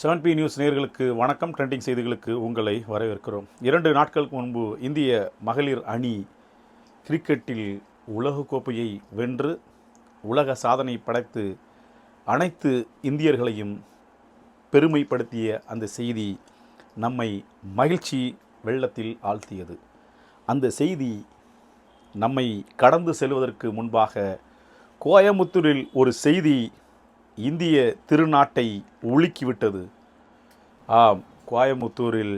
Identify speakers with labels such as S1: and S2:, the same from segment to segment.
S1: Seven B news நேர்களுக்கு வணக்கம். Trending செய்திகளுக்கு உங்களை வரவேற்கிறோம். இரண்டு நாட்களுக்கு முன்பு இந்திய மகளிர் அணி கிரிக்கெட்டில் உலகக்கோப்பையை வென்று உலக சாதனை படைத்து அனைத்து இந்தியர்களையும் பெருமைப்படுத்திய அந்த செய்தி நம்மை மகிழ்ச்சி வெள்ளத்தில் ஆழ்த்தியது. அந்த செய்தி நம்மை கடந்து செல்வதற்கு முன்பாக கோயமுத்தூரில் ஒரு செய்தி இந்திய திருநாட்டை உலுக்கிவிட்டது. ஆம் கோயமுத்தூரில்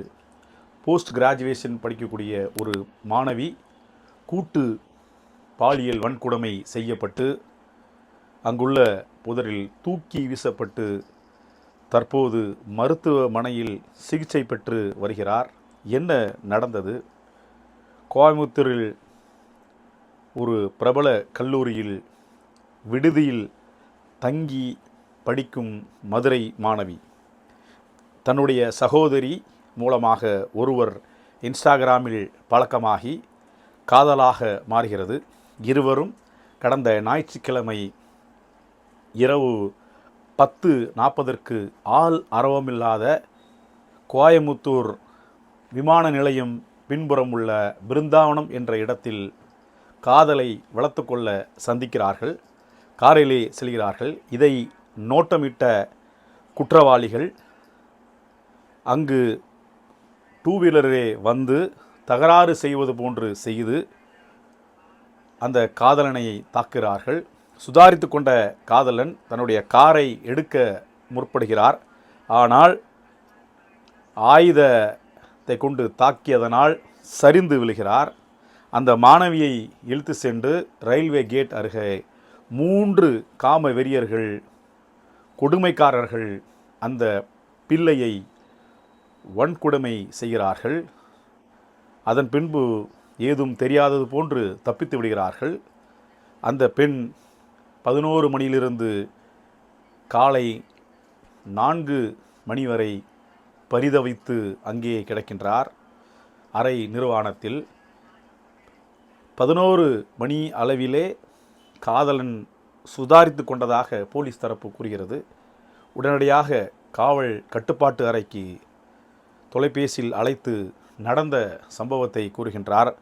S1: போஸ்ட் கிராஜுவேஷன் படிக்கக்கூடிய ஒரு மாணவி கூட்டு பாலியல் வன்கொடுமை செய்யப்பட்டு அங்குள்ள புதரில் தூக்கி வீசப்பட்டு தற்போது மருத்துவமனையில் சிகிச்சை பெற்று வருகிறார். என்ன நடந்தது? கோயமுத்தூரில் ஒரு பிரபல கல்லூரியில் விடுதியில் தங்கி படிக்கும் மதுரை மாணவி. தன்னுடைய சகோதரி மூலமாக ஒருவர் இன்ஸ்டாகிராமில் பழக்கமாகி காதலாக மாறுகிறது. இருவரும் கடந்த ஞாயிற்றுக்கிழமை இரவு பத்து நாற்பதற்கு ஆள் அரவமில்லாத கோயமுத்தூர் விமான நிலையம் பின்புறம் உள்ள பிருந்தாவனம் என்ற இடத்தில் காதலை வளர்த்து கொள்ள சந்திக்கிறார்கள். காரிலே செல்கிறார்கள். இதை நோட்டமிட்ட குற்றவாளிகள் அங்கு டூ வீலரே வந்து தகராறு செய்வது போன்று செய்து அந்த காதலனை தாக்குகிறார்கள். சுதாரித்து கொண்ட காதலன் தன்னுடைய காரை எடுக்க முற்படுகிறார். ஆனால் ஆயுதத்தை கொண்டு தாக்கியதனால் சரிந்து விழுகிறார். அந்த மாணவியை இழுத்து சென்று ரயில்வே கேட் அருகே மூன்று காம வெறியர்கள் கொடுமைக்காரர்கள் அந்த பிள்ளையை வன்கொடுமை செய்கிறார்கள். அதன் பின்பு ஏதும் தெரியாதது போன்று தப்பித்து விடுகிறார்கள். அந்த பெண் பதினோரு மணியிலிருந்து காலை நான்கு மணி வரை பரிதவித்து அங்கே கிடக்கின்றார். அறை நிர்வாணத்தில் பதினோரு மணி அளவிலே காதலன் சுதாரித்து கொண்டதாக போலீஸ் தரப்பு கூறுகிறது. உடனடியாக காவல் கட்டுப்பாட்டு அறைக்கு தொலைபேசியில் அழைத்து நடந்த சம்பவத்தை கூறுகின்றார்.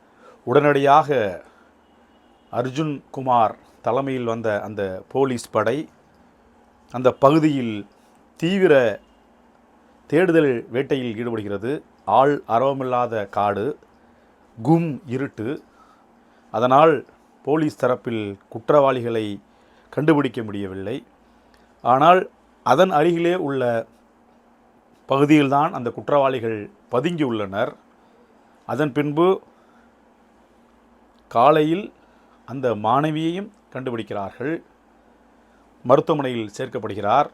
S1: உடனடியாக அர்ஜுன் குமார் தலைமையில் வந்த அந்த போலீஸ் படை அந்த பகுதியில் தீவிர தேடுதல் வேட்டையில் ஈடுபடுகிறது. ஆள் அரவமில்லாத காடு கும் இருட்டு. அதனால் போலீஸ் தரப்பில் குற்றவாளிகளை கண்டுபிடிக்க முடியவில்லை. ஆனால் அதன் அருகிலே உள்ள பகுதியில்தான் அந்த குற்றவாளிகள் பதுங்கியுள்ளனர் அதன் பின்பு காலையில் அந்த மாணவியையும் கண்டுபிடிக்கிறார்கள். மருத்துவமனையில் சேர்க்கப்படுகிறார்.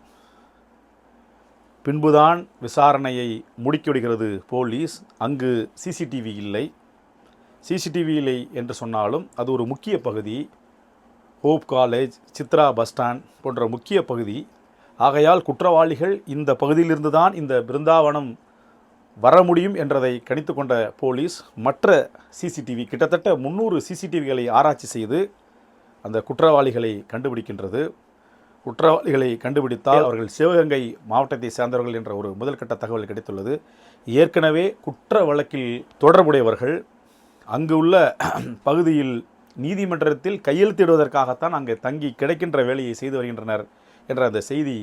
S1: பின்புதான் விசாரணையை முடுக்கிவிடுகிறது போலீஸ். அங்கு சிசிடிவி இல்லை. சிசிடிவி இல்லை என்று சொன்னாலும் அது ஒரு முக்கிய பகுதி. Hope college Chitra bus stand போன்ற முக்கிய பகுதி. ஆகையால் குற்றவாளிகள் இந்த பகுதியிலிருந்து தான் இந்த பிருந்தாவனம் வர முடியும் என்றதை கணித்து கொண்ட போலீஸ் மற்ற சிசிடிவி கிட்டத்தட்ட முந்நூறு சிசிடிவிகளை ஆராய்ச்சி செய்து அந்த குற்றவாளிகளை கண்டுபிடிக்கின்றது. குற்றவாளிகளை கண்டுபிடித்தால் அவர்கள் சிவகங்கை மாவட்டத்தை சேர்ந்தவர்கள் என்ற ஒரு முதல்கட்ட தகவல் கிடைத்துள்ளது. ஏற்கனவே குற்ற வழக்கில் தொடர்புடையவர்கள் அங்கு உள்ள பகுதியில் நீதிமன்றத்தில் கையெழுத்திடுவதற்காகத்தான் அங்கே தங்கி கிடைக்கின்ற வேலையை செய்து வருகின்றனர் என்ற அந்த செய்தி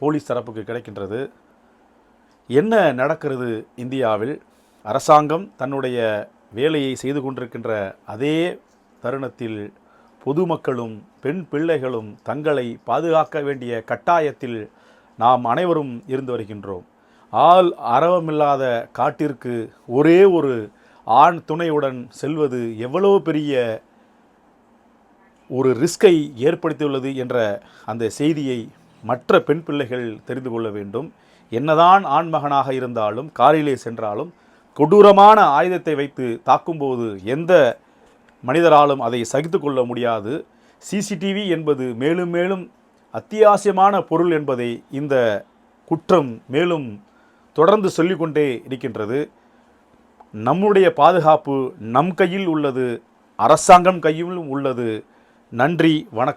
S1: போலீஸ் தரப்புக்கு கிடைக்கின்றது. என்ன நடக்கிறது இந்தியாவில்? அரசாங்கம் தன்னுடைய வேலையை செய்து கொண்டிருக்கின்ற அதே தருணத்தில் பொதுமக்களும் பெண் பிள்ளைகளும் தங்களை பாதுகாக்க வேண்டிய கட்டாயத்தில் நாம் அனைவரும் இருந்து வருகின்றோம். ஆள் அரவமில்லாத காட்டிற்கு ஒரே ஒரு ஆண் துணையுடன் செல்வது எவ்வளவு பெரிய ஒரு ரிஸ்கை ஏற்படுத்தியுள்ளது என்ற அந்த செய்தியை மற்ற பெண் பிள்ளைகள் தெரிந்து கொள்ள வேண்டும். என்னதான் ஆண்மகனாக இருந்தாலும் காரிலே சென்றாலும் கொடூரமான ஆயுதத்தை வைத்து தாக்கும்போது எந்த மனிதராலும் அதை சகித்து கொள்ள முடியாது. சிசிடிவி என்பது மேலும் மேலும் அத்தியாவசியமான பொருள் என்பதை இந்த குற்றம் மேலும் தொடர்ந்து சொல்லிக்கொண்டே இருக்கின்றது. நம்முடைய பாதுகாப்பு நம் கையில் உள்ளது அரசாங்கம் கையிலும் உள்ளது. நன்றி வணக்கம்.